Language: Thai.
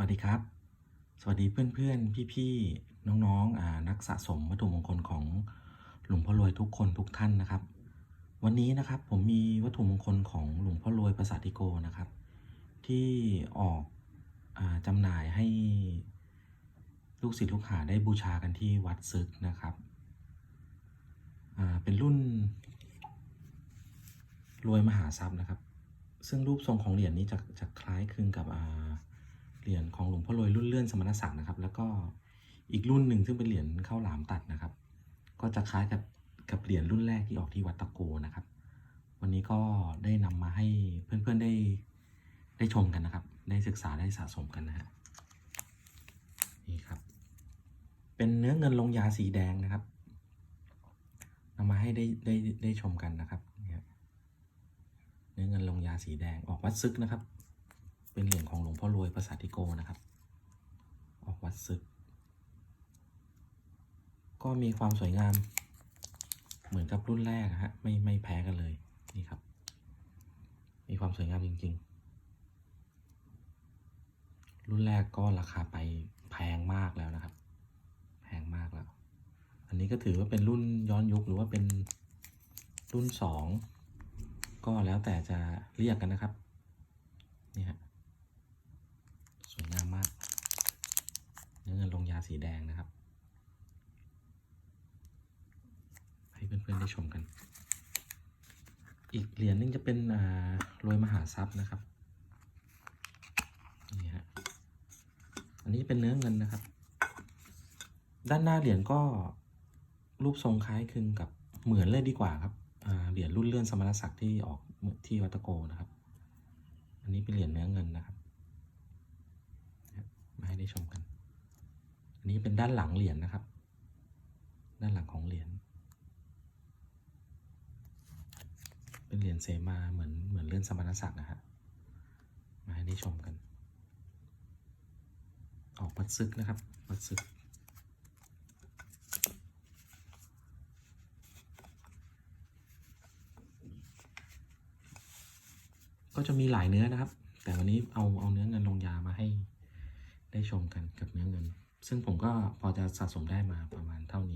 วัสดีครับ สวัสดีเพื่อนๆ พี่ๆ น้องๆอ่านักสะสมวัตถุมงคลของหลวงพ่อรวยทุกคนทุกท่านนะครับ วันนี้นะครับผมมีวัตถุมงคลของหลวงพ่อรวยประสาทิโกนะครับ ที่ออกอาจำหน่ายให้ลูกศิษย์ลูกหาได้บูชากันที่วัดซึกนะครับอ่าเป็นรุ่นรวยมหาทรัพย์นะครับ ซึ่งรูปทรงของเหรียญนี้จะจะคล้ายคลึงกับอ่า เหรียญของหลวงพ่อรวยรุ่นเลื่อนสมณศักดิ์นะครับ แล้วก็อีกรุ่นหนึ่งซึ่งเป็นเหรียญข้าวหลามตัดนะครับ ก็จะคล้ายกับกับเหรียญรุ่นแรกที่ออกที่วัดตะโกนะครับ วันนี้ก็ได้นำมาให้เพื่อนๆได้ได้ชมกันนะครับ ได้ศึกษาได้สะสมกันนะฮะนี่ครับ เป็นเนื้อเงินลงยาสีแดงนะครับนำมาให้ได้ได้ได้ชมกันนะครับเนื้อเงินลงยาสีแดงออกวัดซึกนะครับ เป็นเหรียญของหลวงพ่อรวยประสาทิโกนะครับ ออกวัดซึก ก็มีความสวยงาม เหมือนกับรุ่นแรกฮะไม่ไม่แพ้กันเลยนี่ครับ มีความสวยงามจริง ๆ รุ่นแรกก็ราคาไปแพงมากแล้วนะครับ แพงมากแล้ว อันนี้ก็ถือว่าเป็นรุ่นย้อนยุคหรือว่าเป็นรุ่นสองก็แล้วแต่จะเรียกกันนะครับ นี่ฮะ สวยงามมาก เนื้อเงินลงยา สีแดงนะครับ ให้เพื่อนๆได้ชมกัน อีกเหรียญหนึงจะเป็นรวยมหาทรัพย์นะครับนี่ฮะอันนี้เป็นเนื้อเงินนะครับ ด้านหน้าเหรียญก็รูปทรงคล้ายคลึงกับเหมือนเลยดีกว่าครับเหรียญรุ่นเลื่อนสมณศักดิ์ที่ออกที่วัตโกนะครับ อันนี้เป็นเหรียญเนื้อเงินนะครับ มาให้ได้ชมกัน นนี้เป็นด้านหลังเหรียญนะครับ ด้านหลังของเหรียญ เป็นเหรียญเสมาเหมือนเหมือนเลื่อนสมณศักดิ์นะฮะ มาให้ได้ชมกัน ออกวัดซึกนะครับวัดซึกก็จะมีหลายเนื้อนะครับ แต่วันนี้เอาเอาเนื้อเงินลงยามาให้ได้ชมกันกับเนื้อเงิน ซึ่งผมก็พอจะสะสมได้มาประมาณเท่านี้